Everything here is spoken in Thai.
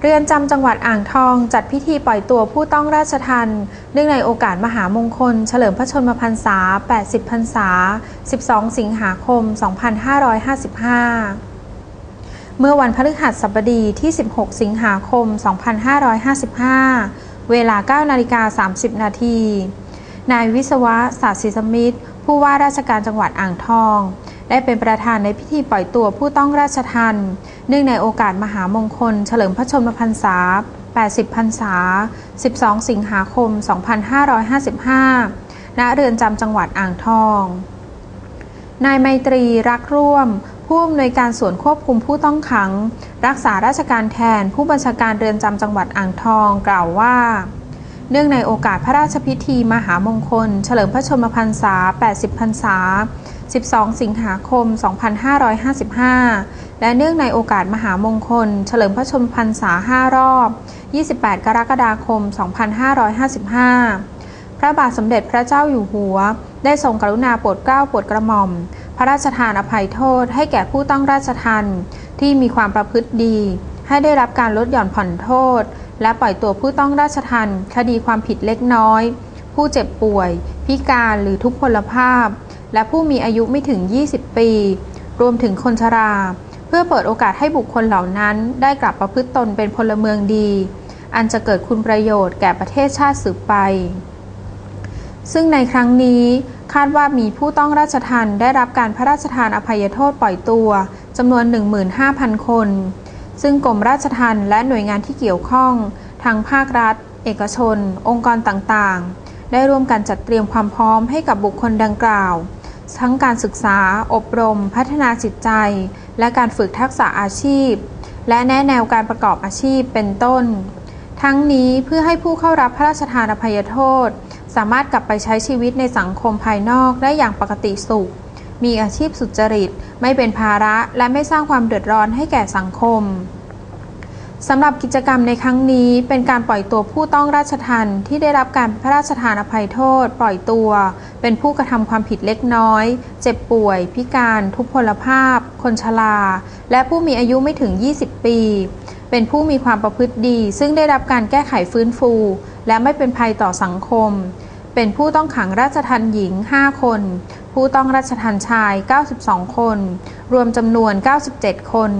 เรือนจำจังหวัดอ่างทองจัดพิธีปล่อยตัวผู้ต้องราชทันเนื่องในโอกาสมหามงคล เฉลิมพระชนมพรรษา 80 พรรษา 12 สิงหาคม 2555เมื่อวันพฤหัสบดีที่ 16 สิงหาคม 2555 เวลา 9 นาฬิกา 30 นาที นายวิศวะศาสตร์ศิสมิตร ผู้ว่าราชการจังหวัดอ่างทอง ได้เป็นประธานในพิธีปล่อยตัวผู้ต้องราชทันเนื่องในโอกาสมหามงคล เฉลิมพระชนมพรรษา 80 พรรษา 12 สิงหาคม 2555 ณ เรือนจำจังหวัดอ่างทอง นายไมตรีรักร่วม ผู้อำนวยการส่วนควบคุมผู้ต้องขัง รักษาราชการแทนผู้บัญชาการเรือนจำจังหวัดอ่างทองกล่าวว่า เนื่องในโอกาสพระราชพิธีมหามงคล เฉลิมพระชนมพรรษา 80 พรรษา 12 สิงหาคม 2555 และเนื่องในโอกาสมหามงคล เฉลิมพระชนมพรรษา 5 รอบ 28 กรกฎาคม 2555 พระบาทสมเด็จพระเจ้าอยู่หัว ได้ทรงกรุณาโปรดเกล้าโปรดกระหม่อม พระราชทานอภัยโทษให้แก่ผู้ต้องราชทันที่มีความประพฤติดี ให้ได้รับการลดหย่อนผ่อนโทษ และปล่อยตัวผู้ต้องราชทันคดีความผิดเล็กน้อย ผู้เจ็บป่วย พิการหรือทุกพลภาพ และผู้มีอายุไม่ถึง 20 ปี รวมถึงคนชรา เพื่อเปิดโอกาสให้บุคคลเหล่านั้น ได้กลับประพฤติตนเป็นพลเมืองดี อันจะเกิดคุณประโยชน์แก่ประเทศชาติสืบไป ซึ่งในครั้งนี้คาดว่ามีผู้ต้องราชทันได้รับการพระราชทานอภัยโทษปล่อยตัวจำนวน 15,000 คน ซึ่งกรมราชทันและหน่วยงานที่เกี่ยวข้องทางภาครัฐ เอกชน องค์กรต่างๆ ได้ร่วมกันจัดเตรียมความพร้อมให้กับบุคคลดังกล่าว ทั้งการศึกษา อบรม พัฒนาจิตใจ และการฝึกทักษะอาชีพ และแนะแนวการประกอบอาชีพเป็นต้น ทั้งนี้เพื่อให้ผู้เข้ารับพระราชทานอภัยโทษ สามารถกลับไปใช้ชีวิตในสังคมภายนอกได้อย่างปกติสุข มีอาชีพสุจริต ไม่เป็นภาระและไม่สร้างความเดือดร้อนให้แก่สังคม สำหรับกิจกรรมในครั้งนี้เป็นการปล่อยตัวผู้ต้องราชทันที่ได้รับการพระราชทานอภัยโทษ ปล่อยตัว เป็นผู้กระทำความผิดเล็กน้อย เจ็บป่วย พิการ ทุพพลภาพ คนชรา และผู้มีอายุไม่ถึง 20 ปี เป็นผู้มีความประพฤติดี ซึ่งได้รับการแก้ไขฟื้นฟู และไม่เป็นภัยต่อสังคม เป็นผู้ต้องขังราชทันหญิง 5 คน ผู้ต้องราชทันชาย 92 คน รวมจำนวน 97 คน